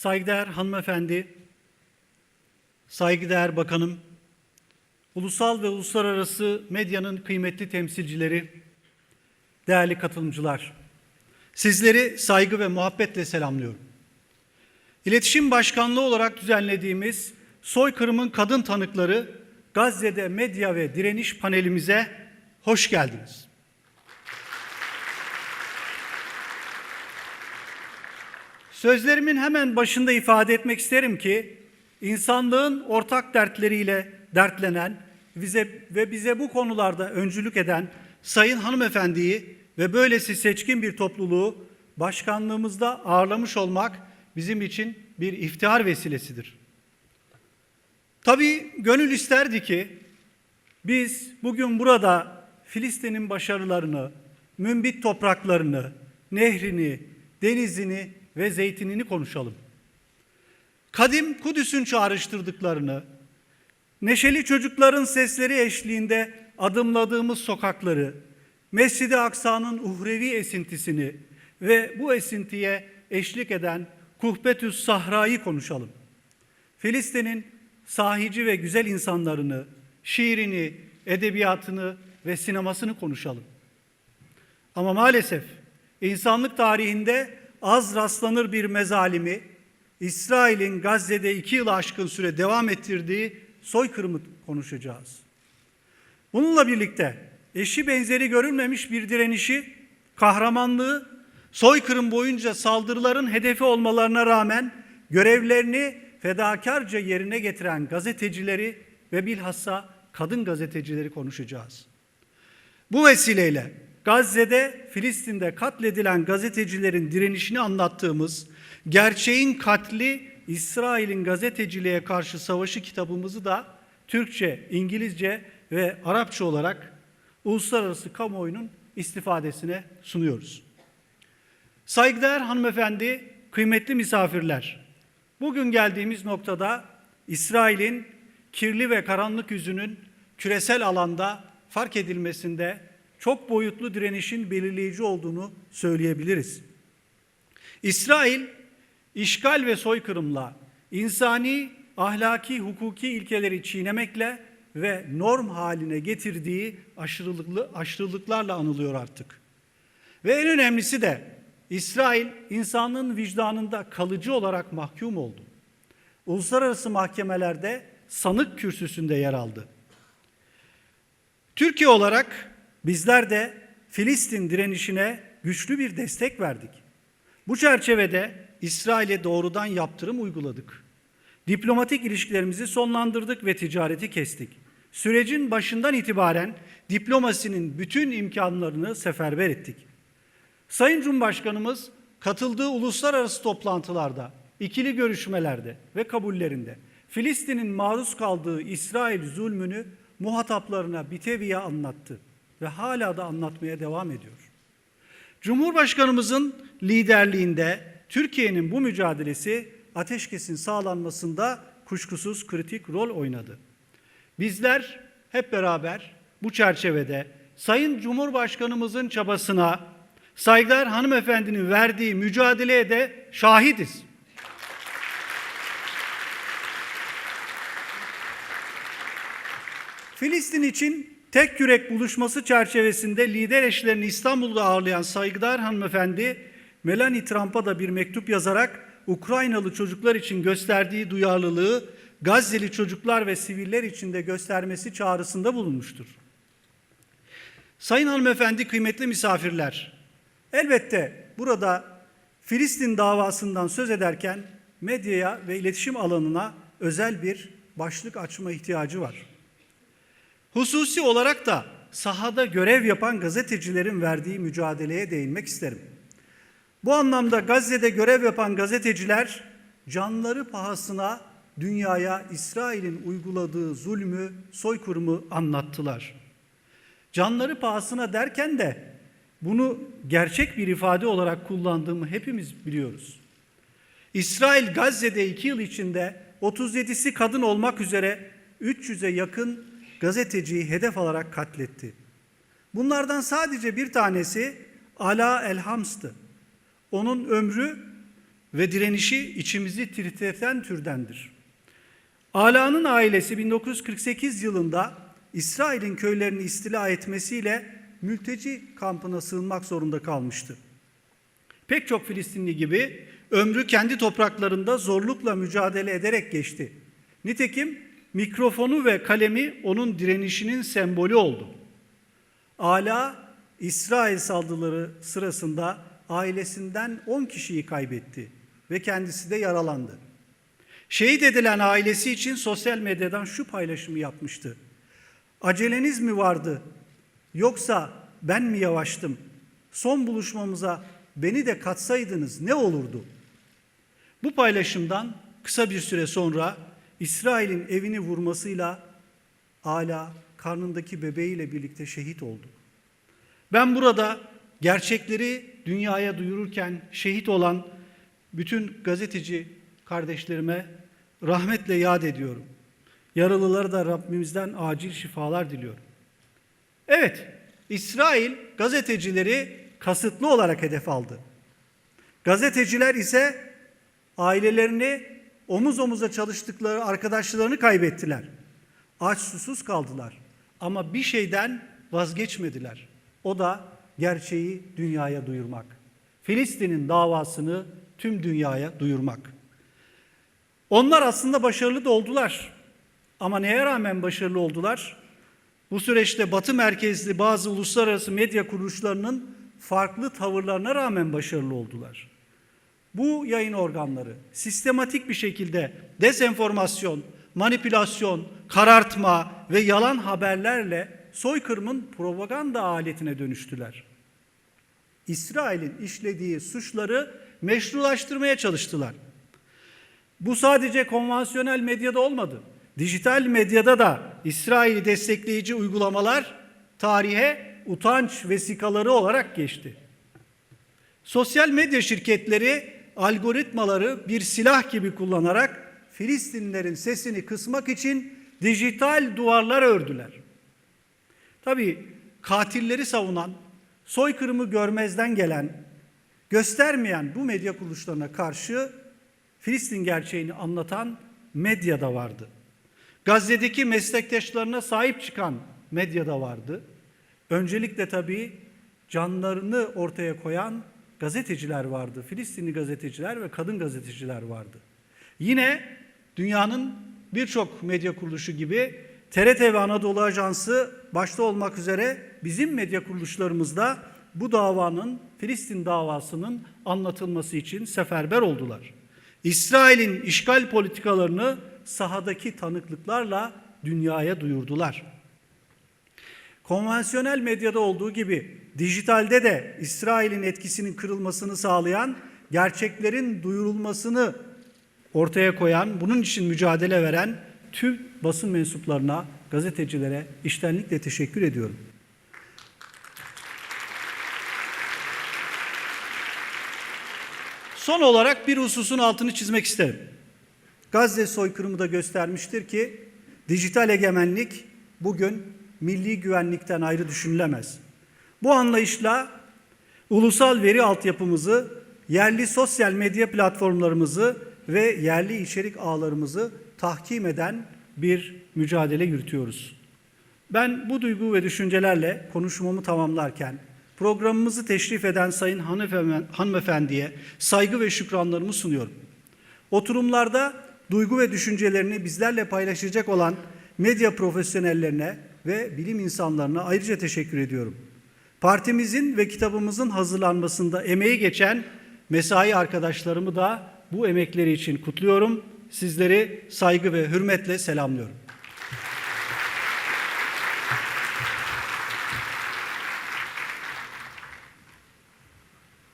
saygıdeğer hanımefendi, saygıdeğer bakanım, ulusal ve uluslararası medyanın kıymetli temsilcileri, değerli katılımcılar, sizleri saygı ve muhabbetle selamlıyorum. İletişim Başkanlığı olarak düzenlediğimiz Soykırımın Kadın Tanıkları Gazze'de Medya ve Direniş panelimize hoş geldiniz. Sözlerimin hemen başında ifade etmek isterim ki insanlığın ortak dertleriyle dertlenen bize ve bize bu konularda öncülük eden Sayın Hanımefendiyi ve böylesi seçkin bir topluluğu başkanlığımızda ağırlamış olmak bizim için bir iftihar vesilesidir. Tabii gönül isterdi ki biz bugün burada Filistin'in başarılarını, mümbit topraklarını, nehrini, denizini ve zeytinini konuşalım. Kadim Kudüs'ün çağrıştırdıklarını, neşeli çocukların sesleri eşliğinde adımladığımız sokakları, Mescid-i Aksa'nın uhrevi esintisini ve bu esintiye eşlik eden Kuhbetüs Sahra'yı konuşalım. Filistin'in sahici ve güzel insanlarını, şiirini, edebiyatını ve sinemasını konuşalım. Ama maalesef insanlık tarihinde az rastlanır bir mezalimi, İsrail'in Gazze'de iki yıl aşkın süre devam ettirdiği soykırımı konuşacağız. Bununla birlikte eşi benzeri görülmemiş bir direnişi, kahramanlığı, soykırım boyunca saldırıların hedefi olmalarına rağmen görevlerini fedakarca yerine getiren gazetecileri ve bilhassa kadın gazetecileri konuşacağız. Bu vesileyle Gazze'de, Filistin'de katledilen gazetecilerin direnişini anlattığımız Gerçeğin Katli İsrail'in gazeteciliğe karşı savaşı kitabımızı da Türkçe, İngilizce ve Arapça olarak uluslararası kamuoyunun istifadesine sunuyoruz. Saygıdeğer hanımefendi, kıymetli misafirler, bugün geldiğimiz noktada İsrail'in kirli ve karanlık yüzünün küresel alanda fark edilmesinde çok boyutlu direnişin belirleyici olduğunu söyleyebiliriz. İsrail işgal ve soykırımla insani, ahlaki, hukuki ilkeleri çiğnemekle ve norm haline getirdiği aşırılıklı, aşırılıklarla anılıyor artık. Ve en önemlisi de İsrail insanlığın vicdanında kalıcı olarak mahkum oldu. Uluslararası mahkemelerde sanık kürsüsünde yer aldı. Türkiye olarak bizler de Filistin direnişine güçlü bir destek verdik. Bu çerçevede İsrail'e doğrudan yaptırım uyguladık. Diplomatik ilişkilerimizi sonlandırdık ve ticareti kestik. Sürecin başından itibaren diplomasinin bütün imkanlarını seferber ettik. Sayın Cumhurbaşkanımız katıldığı uluslararası toplantılarda, ikili görüşmelerde ve kabullerinde Filistin'in maruz kaldığı İsrail zulmünü muhataplarına biteviye anlattı ve hala da anlatmaya devam ediyor. Cumhurbaşkanımızın liderliğinde Türkiye'nin bu mücadelesi ateşkesin sağlanmasında kuşkusuz kritik rol oynadı. Bizler hep beraber bu çerçevede Sayın Cumhurbaşkanımızın çabasına saygıdeğer hanımefendinin verdiği mücadeleye de şahidiz. Filistin için tek yürek buluşması çerçevesinde lider eşlerini İstanbul'da ağırlayan saygıdeğer hanımefendi Melanie Trump'a da bir mektup yazarak Ukraynalı çocuklar için gösterdiği duyarlılığı Gazze'li çocuklar ve siviller için de göstermesi çağrısında bulunmuştur. Sayın hanımefendi, kıymetli misafirler, elbette burada Filistin davasından söz ederken medyaya ve iletişim alanına özel bir başlık açma ihtiyacı var. Hususi olarak da sahada görev yapan gazetecilerin verdiği mücadeleye değinmek isterim. Bu anlamda Gazze'de görev yapan gazeteciler canları pahasına dünyaya İsrail'in uyguladığı zulmü, soykırımı anlattılar. Canları pahasına derken de bunu gerçek bir ifade olarak kullandığımı hepimiz biliyoruz. İsrail Gazze'de iki yıl içinde 37'si kadın olmak üzere 300'e yakın gazeteciyi hedef alarak katletti. Bunlardan sadece bir tanesi Ala Elhams'tı. Onun ömrü ve direnişi içimizi titreten türdendir. Ala'nın ailesi 1948 yılında İsrail'in köylerini istila etmesiyle mülteci kampına sığınmak zorunda kalmıştı. Pek çok Filistinli gibi ömrü kendi topraklarında zorlukla mücadele ederek geçti. Nitekim mikrofonu ve kalemi onun direnişinin sembolü oldu. Ala İsrail saldırıları sırasında ailesinden 10 kişiyi kaybetti ve kendisi de yaralandı. Şehit edilen ailesi için sosyal medyadan şu paylaşımı yapmıştı. Aceleniz mi vardı? Yoksa ben mi yavaştım? Son buluşmamıza beni de katsaydınız ne olurdu? Bu paylaşımdan kısa bir süre sonra İsrail'in evini vurmasıyla Ala karnındaki bebeğiyle birlikte şehit oldu. Ben burada gerçekleri dünyaya duyururken şehit olan bütün gazeteci kardeşlerime rahmetle yad ediyorum. Yaralılara da Rabbimizden acil şifalar diliyorum. Evet, İsrail gazetecileri kasıtlı olarak hedef aldı. Gazeteciler ise ailelerini omuz omuza çalıştıkları arkadaşlarını kaybettiler. Aç susuz kaldılar. Ama bir şeyden vazgeçmediler. O da gerçeği dünyaya duyurmak. Filistin'in davasını tüm dünyaya duyurmak. Onlar aslında başarılı da oldular. Ama neye rağmen başarılı oldular? Bu süreçte Batı merkezli bazı uluslararası medya kuruluşlarının farklı tavırlarına rağmen başarılı oldular. Bu yayın organları sistematik bir şekilde dezenformasyon, manipülasyon, karartma ve yalan haberlerle soykırımın propaganda aletine dönüştüler. İsrail'in işlediği suçları meşrulaştırmaya çalıştılar. Bu sadece konvansiyonel medyada olmadı. Dijital medyada da İsrail'i destekleyici uygulamalar tarihe utanç vesikaları olarak geçti. Sosyal medya şirketleri algoritmaları bir silah gibi kullanarak Filistinlilerin sesini kısmak için dijital duvarlar ördüler. Tabii katilleri savunan, soykırımı görmezden gelen, göstermeyen bu medya kuruluşlarına karşı Filistin gerçeğini anlatan medya da vardı. Gazze'deki meslektaşlarına sahip çıkan medya da vardı. Öncelikle tabii canlarını ortaya koyan gazeteciler vardı. Filistinli gazeteciler ve kadın gazeteciler vardı. Yine dünyanın birçok medya kuruluşu gibi TRT ve Anadolu Ajansı başta olmak üzere bizim medya kuruluşlarımızda bu davanın, Filistin davasının anlatılması için seferber oldular. İsrail'in işgal politikalarını sahadaki tanıklıklarla dünyaya duyurdular. Konvansiyonel medyada olduğu gibi dijitalde de İsrail'in etkisinin kırılmasını sağlayan, gerçeklerin duyurulmasını ortaya koyan, bunun için mücadele veren tüm basın mensuplarına, gazetecilere iştenlikle teşekkür ediyorum. Son olarak bir hususun altını çizmek isterim. Gazze soykırımı da göstermiştir ki dijital egemenlik bugün milli güvenlikten ayrı düşünülemez. Bu anlayışla ulusal veri altyapımızı, yerli sosyal medya platformlarımızı ve yerli içerik ağlarımızı tahkim eden bir mücadele yürütüyoruz. Ben bu duygu ve düşüncelerle konuşmamı tamamlarken programımızı teşrif eden Sayın Hanımefendi'ye saygı ve şükranlarımı sunuyorum. Oturumlarda duygu ve düşüncelerini bizlerle paylaşacak olan medya profesyonellerine ve bilim insanlarına ayrıca teşekkür ediyorum. Partimizin ve kitabımızın hazırlanmasında emeği geçen mesai arkadaşlarımı da bu emekleri için kutluyorum. Sizleri saygı ve hürmetle selamlıyorum.